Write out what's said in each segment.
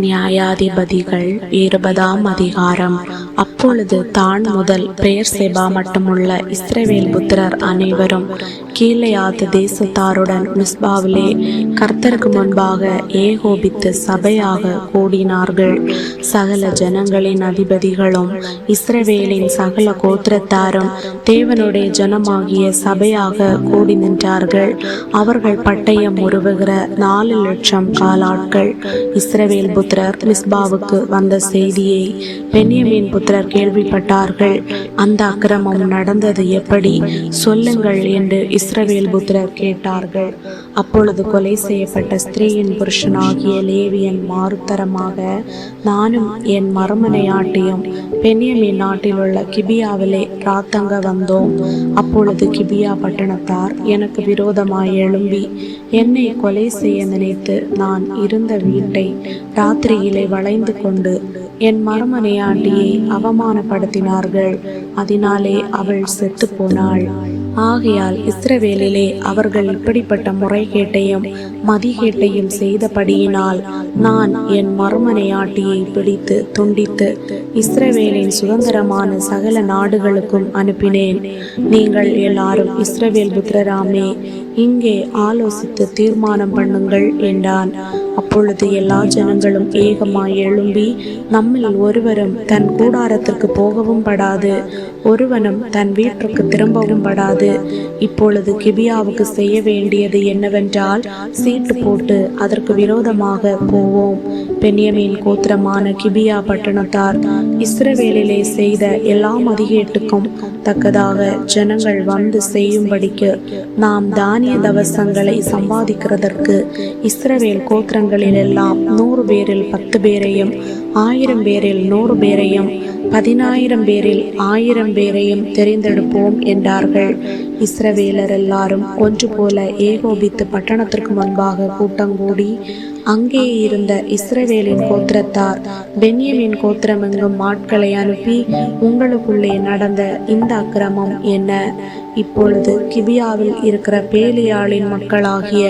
நியாயாதிபதிகள் இருபதாம் அதிகாரம். அப்பொழுது தான் முதல் பெயர் செபா மட்டுமுள்ள இஸ்ரேவேல் புத்திரர் அனைவரும் கீழையாத்து தேசத்தாருடன் மிஸ்பாவிலே கர்த்தருக்கு முன்பாக ஏகோபித்து சபையாக கூடினார்கள். சகல ஜனங்களின் அதிபதிகளும் இஸ்ரவேலின் சகல கோத்திரத்தாரும் தேவனுடைய ஜனமாகிய சபையாக கூடி நின்றார்கள். அவர்கள் பட்டயம் உருவுகிற நாலு லட்சம் காலாட்கள். இஸ்ரவேல் புத்திரர் மிஸ்பாவுக்கு வந்த செய்தியை பென்யமின் புத்திரர் கேள்விப்பட்டார்கள். அந்த அக்கிரமம் நடந்தது எப்படி? சொல்லுங்கள் என்று இஸ்ரவேல் புத்திரர் கேட்டார்கள். அப்பொழுது கொலை செய்யப்பட்ட ஸ்திரீயின் புருஷனாகிய லேவியன் மாறுத்தரமாக நானும் என் மறுமனையாட்டியும் பென்யமின் நாட்டில் உள்ள கிபியாவிலே ராத்தங்க வந்தோம். அப்பொழுது கிபியா பட்டணத்தார் எனக்கு விரோதமாய் எழும்பி என்னை கொலை செய்ய நினைத்து நான் இருந்த வீட்டை ராத்திரியிலே வளைந்து கொண்டு என் மறுமனையாட்டியை அவமானப்படுத்தினார்கள். அதனாலே அவள் செத்து போனாள். ஆகையால் இஸ்ரவேலிலே அவர்கள் இப்படிப்பட்ட முறைகேட்டையும் மதிகேட்டையும் செய்தபடியினால் நான் என் மறுமனையாட்டியை பிடித்து துண்டித்து இஸ்ரவேலின் சுதந்திரமான சகல நாடுகளுக்கும் அனுப்பினேன். நீங்கள் எல்லாரும் இஸ்ரவேல் புத்திரராமே இங்கே ஆலோசித்து தீர்மானம் பண்ணுங்கள் என்றான். அப்பொழுது எல்லா ஜனங்களும் ஏகமாய் எழும்பி நம்மில் ஒருவரும் தன் கூடாரத்திற்கு போகவும் படாது ஒருவனும் தன் வீட்டிற்கு திரும்பவும் படாது. இப்பொழுது கிபியாவுக்கு செய்ய வேண்டியது என்னவென்றால் சீட்டு போட்டு அதற்கு விரோதமாக போவோம். பென்யமின் கோத்திரமான கிபியா பட்டணம் மாட்டார் இஸ்ரவேலிலே செய்த எல்லா மதிகேட்டுக்கும் தக்கதாக ஜனங்கள் வந்து செய்யும்படிக்கு நாம் தானிய தவசங்களை சம்பாதிக்கிறதற்கு இஸ்ரவேல் கோத்திரங்களில் எல்லாம் நூறு பேரில் பத்து பேரையும் ஆயிரம் பேரில் நூறு பேரையும் பதினாயிரம் பேரில் ஆயிரம் பேரையும் தெரிந்தெடுப்போம் என்றார்கள். இஸ்ரவேலர் எல்லாரும் ஒன்று போல ஏகோபித்து பட்டணத்திற்கு முன்பாக கூட்டங்கூடி அங்கே இருந்த இஸ்ரவேலின் கோத்திரத்தார் பென்யமின் கோத்திரமெங்கும் ஆட்களை அனுப்பி உங்களுக்குள்ளே நடந்த இந்த அக்கிரமம் என்ன? இப்பொழுது கிபியாவில் இருக்கிற பேலியாளின் மக்களாகிய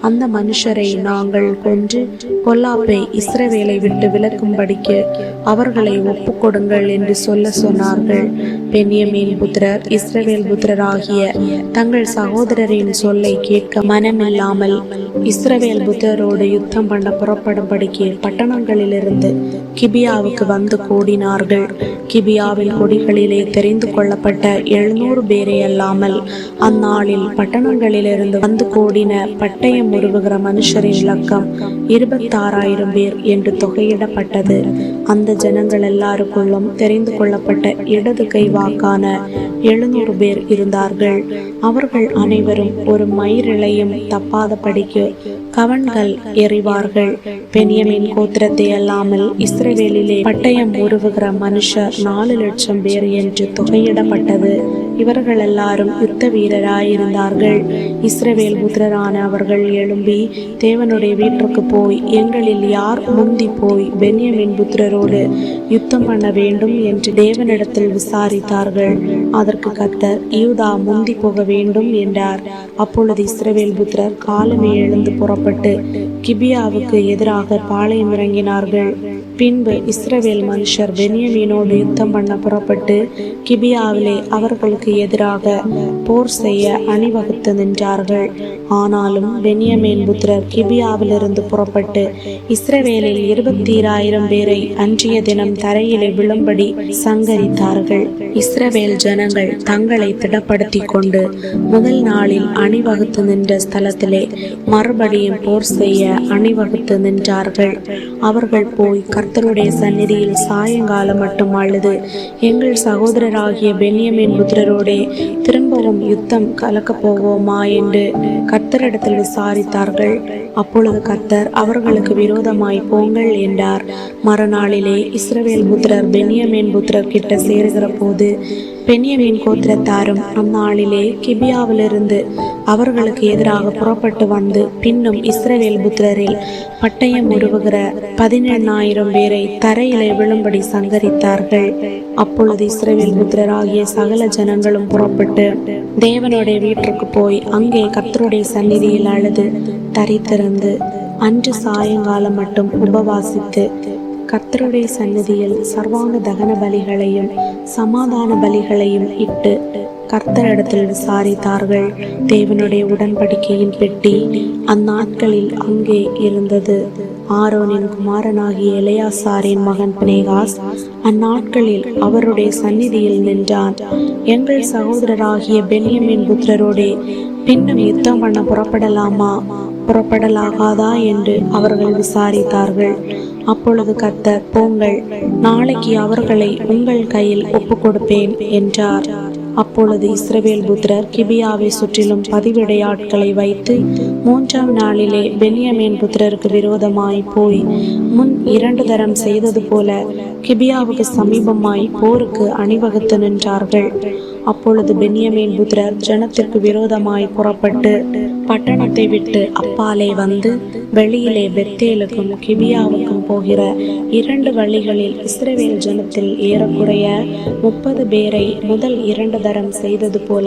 அந்த மனுஷரை நாங்கள் கொன்று கொல்லாப்பை இஸ்ரவேலை விட்டு விலக்கும்படிக்கு அவர்களை ஒப்புக்கொடுங்கள் என்று சொல்ல சொன்னார்கள். பெண்யமீன் புத்திரர் இஸ்ரவேல் புத்திரராகிய தங்கள் சகோதரரின் சொல்லை கேட்க மனமில்லாமல் இஸ்ரவேல் புத்திரரோடு யுத்தம் பண்ண புறப்படும்படிக்கு பட்டணங்களிலிருந்து கிபியாவுக்கு வந்து கூடினார்கள். கிபியாவின் கொடிகளிலே தெரிந்து கொள்ளப்பட்ட எழுநூறு பேரையெல்லாம் இல்லாமல் அந்நாளில் பட்டணங்களிலிருந்து வந்து கூடின பட்டயம் உருவுகிற மனுஷரின் இலக்கம் இருபத்தாறாயிரம் பேர் என்று தொகையிடப்பட்டது. அந்த ஜனங்கள் எல்லாருக்குள்ளும் தெரிந்து கொள்ளப்பட்ட இடது கை வாக்கான எழுநூறு பேர் இருந்தார்கள். அவர்கள் அனைவரும் ஒரு மயிரிழையும் தப்பாத படிக்கு கவன்கள் எறிவார்கள். பெனியமின் கோத்திரத்தை அல்லாமல் இஸ்ரேலிலே பட்டயம் உருவுகிற மனுஷர் நாலு லட்சம் பேர் என்று தொகையிடப்பட்டது. இவர்கள் எல்லாரும் யுத்த வீரராயிருந்தார்கள். இஸ்ரவேல் புத்திரரான அவர்கள் எழும்பி தேவனுடைய வீட்டிற்கு போய் எங்களில் யார் முந்தி போய் பென்யமின் புத்திரரோடு யுத்தம் பண்ண வேண்டும்? என்று தேவனிடத்தில் விசாரித்தார்கள். அதற்கு கத்தர் யூதா முந்தி போக வேண்டும் என்றார். அப்பொழுது இஸ்ரவேல் புத்திரர் காலமே எழுந்து புறப்பட்டு கிபியாவுக்கு எதிராக பாளையம் இறங்கினார்கள். பின்பு இஸ்ரவேல் மனுஷர் பெனியமீனோடு யுத்தம் பண்ண புறப்பட்டு கிபியாவிலே அவர்களுக்கு எதிராக போர் செய்ய அணிவகுத்து நின்றார்கள். ஆனாலும் பெனியமேன் புத்திரர் கிபியாவிலிருந்து புறப்பட்டு இஸ்ரவேலில் இருபத்தீராயிரம் பேரை அன்றைய தினம் தரையிலே விழும்படி சங்கரித்தார்கள். இஸ்ரவேல் ஜனங்கள் தங்களை திடப்படுத்தி கொண்டு முதல் நாளில் அணிவகுத்து நின்ற ஸ்தலத்திலே மறுபடியும் போர் செய்ய அணிவகுத்து நின்றார்கள். அவர்கள் போய் கர்த்தருடைய சந்நிதியில் சாயங்காலம் மட்டும் அழுது எங்கள் சகோதரராகிய பென்யமின் புத்திரரோடே திரும்பவும் யுத்தம் கலக்கப் போவோமா என்று கர்த்தரிடத்தில் விசாரித்தார்கள். அப்பொழுது கர்த்தர் அவர்களுக்கு விரோதமாய் போங்கள் என்றார். மறுநாளிலே இஸ்ரவேல் புத்திரர் பென்யமேன் புத்திரர் கிட்ட சேருகிற போது பென்யமேன் கோத்திரத்தாரும் அந்நாளிலே கிபியாவிலிருந்து அவர்களுக்கு எதிராக புறப்பட்டு வந்து பின்னும் இஸ்ரவேல் புத்திரரில் பட்டயம் உருவுகிற பதினெண்ணாயிரம் பேரை தரையிலே விழும்படி சங்கரித்தார்கள். அப்பொழுது இஸ்ரவேல் புத்திரராகிய சகல ஜனங்களும் புறப்பட்டு தேவனுடைய வீட்டிற்கு போய் அங்கே கர்த்தருடைய சந்நிதியில் அழுது தரித்திருந்து அன்று சாயங்காலம் மட்டும் உபவாசித்து கர்த்தருடைய சந்நிதியில் சர்வாங்க தகன பலிகளையும் சமாதான பலிகளையும் இட்டு கர்த்தரிடத்தில் விசாரித்தார்கள். தேவனுடைய உடன்படிக்கையின் பெட்டி அந்நாட்களில் அங்கே இருந்தது. ஆரோனின் குமாரனாகிய எலையாசாரின் மகன் பினேகாஸ் அந்நாட்களில் அவருடைய சந்நிதியில் நின்றான். எங்கள் சகோதரராகிய பென்யமின் புத்திரரோடே பின்னும் யுத்தம் பண்ண புறப்படலாமா? புறப்படலாகாதா என்று அவர்கள் விசாரித்தார்கள். அப்பொழுது கர்த்தர் போங்கள் நாளைக்கு அவர்களை உங்கள் கையில் ஒப்பு கொடுப்பேன் என்றார். அப்பொழுது இஸ்ரவேல் புத்திரர் கிபியாவை சுற்றிலும் பதிவிடையாட்களை வைத்து மூன்றாம் நாளிலே பென்யமேன் புத்திரருக்கு விரோதமாய் போய் முன் இரண்டு தரம் செய்தது போல கிபியாவுக்கு சமீபமாய் போருக்கு அணிவகுத்து நின்றார்கள். அப்பொழுது பென்யமேன் புத்திரர் ஜனத்திற்கு விரோதமாய் புறப்பட்டு பட்டணத்தை விட்டு அப்பாலே வந்து வெளியிலே பெத்தேலுக்கும் கிபியாவுக்கும் போகிற இரண்டு வழிகளில் இஸ்ரவேல் ஜனத்தில் ஏறக்குறைய முப்பது பேரை முதல் இரண்டு தரம் செய்தது போல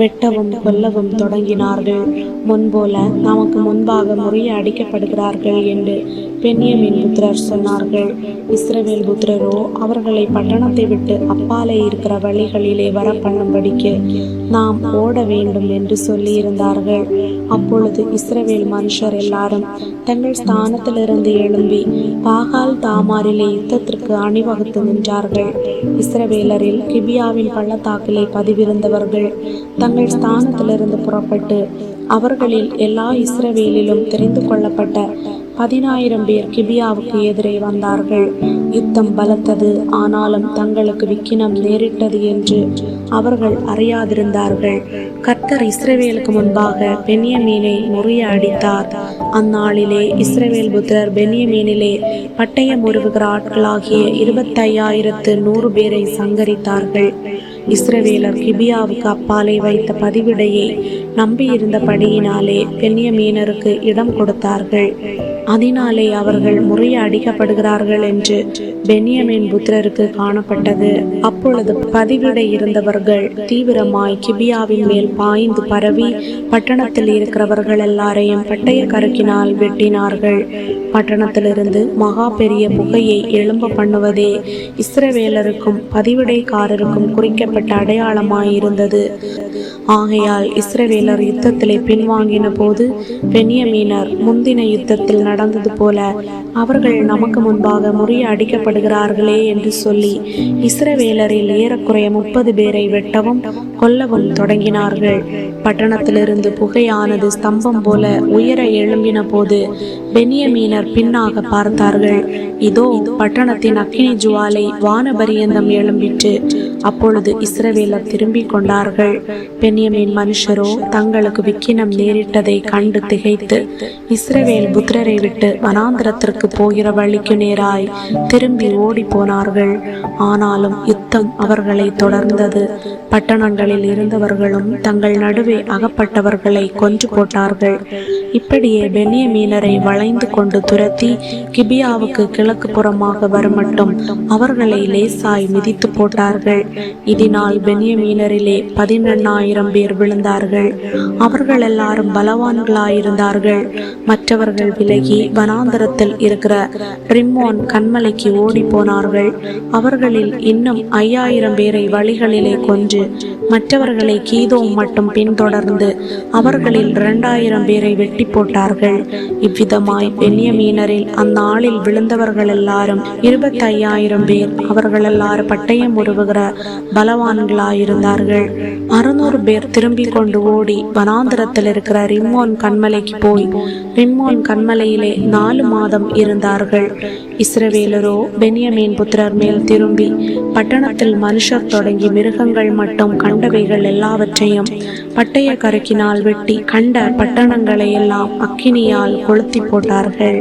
வெட்டவும் கொல்லவும் தொடங்கினார்கள். முன்போல நமக்கு முன்பாக முறைய அடிக்கப்படுகிறார்கள் என்று பெண்யமின் புத்திரர் சொன்னார்கள். இஸ்ரவேல் புத்திரரோ அவர்களை பட்டணத்தை விட்டு அப்பாலே இருக்கிற வழிகளிலே வர பண்ணும்படிக்கு நாம் ஓட வேண்டும் என்று சொல்லியிருந்தார்கள். அப்பொழுது இஸ்ரவேல் மனுஷர் எல்லாரும் தங்கள் ஸ்தானத்திலிருந்து எழும்பி பாகால் தாமாரிலே யுத்தத்திற்கு அணிவகுத்து நின்றார்கள். இஸ்ரவேலரில் கிபியாவின் பள்ளத்தாக்கிலே பதிவிருந்தவர்கள் தங்கள் ஸ்தானத்திலிருந்து புறப்பட்டு அவர்களில் எல்லா இஸ்ரவேலிலும் தெரிந்து கொள்ளப்பட்ட பதினாயிரம் பேர் கிபியாவுக்கு எதிரே வந்தார்கள். யுத்தம் பலத்தது. ஆனாலும் தங்களுக்கு விக்கினம் நேரிட்டது என்று அவர்கள் அறியாதிருந்தார்கள். கர்த்தர் இஸ்ரவேலுக்கு முன்பாக பென்யமீனை முறிய அடித்தார். அந்நாளிலே இஸ்ரவேல் புத்திரர் பென்யமீனிலே பட்டயம் உருவுகிற ஆட்களாகிய இருபத்தையாயிரத்து நூறு பேரை சங்கரித்தார்கள். இஸ்ரவேலர் கிபியாவுக்கு அப்பாலே வைத்த பதிவிடையை நம்பியிருந்தபடியினாலே பென்யமீனருக்கு இடம் கொடுத்தார்கள். அதனாலே அவர்கள் முறைய அடிக்கப்படுகிறார்கள் என்று பென்யமின் புத்திரருக்கு காணப்பட்டது. அப்பொழுது பதிவிட இருந்தவர்கள் தீவிரமாய் கிபியாவின் மேல் பாய்ந்து பரவி பட்டணத்தில் இருக்கிறவர்கள் எல்லாரையும் பட்டய கருக்கினால் வெட்டினார்கள். பட்டணத்திலிருந்து மகா பெரிய புகையை எழும்ப பண்ணுவதே இஸ்ரவேலருக்கும் பதிவிடைக்காரருக்கும் குறிக்கப்பட்ட அடையாளமாயிருந்தது. ஆகையால் இஸ்ரவேலர் யுத்தத்திலே பின்வாங்கின போது பென்யமீனர் முந்தின யுத்தத்தில் நடந்தது போல அவர்கள் நமக்கு முன்பாக முறிய அடிக்கப்படுகிறார்களே என்று சொல்லி இஸ்ரவேலரில் ஏறக்குறைய முப்பது பேரை வெட்டவும் கொல்லவும் தொடங்கினார்கள். பட்டணத்திலிருந்து புகையானது ஸ்தம்பம் போல உயர எழும்பின போது பெனியமீனர் பின்னாக பார்த்தார்கள். இதோ பட்டணத்தின் அக்கினி ஜுவாலை வானபரியந்தம் எழும்பிற்று. அப்பொழுது இஸ்ரவேலர் திரும்பிக் கொண்டார்கள். பென்யமீன் மனுஷரோ தங்களுக்கு விக்கினம் நேரிட்டதை கண்டு திகைத்து இஸ்ரவேல் புத்திரரை விட்டு வனாந்திரத்திற்கு போகிற வழிக்கு நேராய் திரும்பி ஓடி போனார்கள். ஆனாலும் யுத்தம் அவர்களை தொடர்ந்தது. பட்டணங்களில் இருந்தவர்களும் தங்கள் நடுவே அகப்பட்டவர்களை கொன்று போட்டார்கள். இப்படியே பென்யமீனரை வளைந்து கொண்டு துரத்தி கிபியாவுக்கு கிழக்கு புறமாக வருமட்டும் அவர்களை லேசாய் மிதித்து போட்டார்கள். இதனால் பென்யமீனரிலே பதினெண்ணாயிரம் பேர் விழுந்தார்கள். அவர்கள் எல்லாரும் பலவான்களாயிருந்தார்கள். மற்றவர்கள் விலகி வனாந்தரத்தில் இருக்கிற ரிம்மோன் கண்மலைக்கு ஓடி போனார்கள். அவர்களில் இன்னும் ஐயாயிரம் பேரை வழிகளிலே கொன்று மற்றவர்களை கீதோம் மட்டும் பின்தொடர்ந்து அவர்களில் இரண்டாயிரம் பேரை வெட்டி போட்டார்கள். இவ்விதமாய் பென்யமீனரில் அந்நாளில் விழுந்தவர்கள் எல்லாரும் இருபத்தையாயிரம் பேர் அவர்கள் எல்லாரும் பட்டயம் உருவுகிற பலவான்களாயிருந்தார்கள். அறுநூறு பேர் திரும்பி கொண்டு ஓடி வனாந்திரத்தில் இருக்கிற ரிம்மோன் கண்மலைக்கு போய் ரிம்மோன் கண்மலையிலே நாலு மாதம் இருந்தார்கள். இஸ்ரவேலரோ பெனியமீன் புத்திரர் மேல் திரும்பி பட்டணத்தில் மனுஷர் தொடங்கி மிருகங்கள் மட்டும் கண்டவைகள் எல்லாவற்றையும் பட்டய கருக்கினால் வெட்டி கண்ட பட்டணங்களை எல்லாம் அக்கினியால் கொளுத்தி போட்டார்கள்.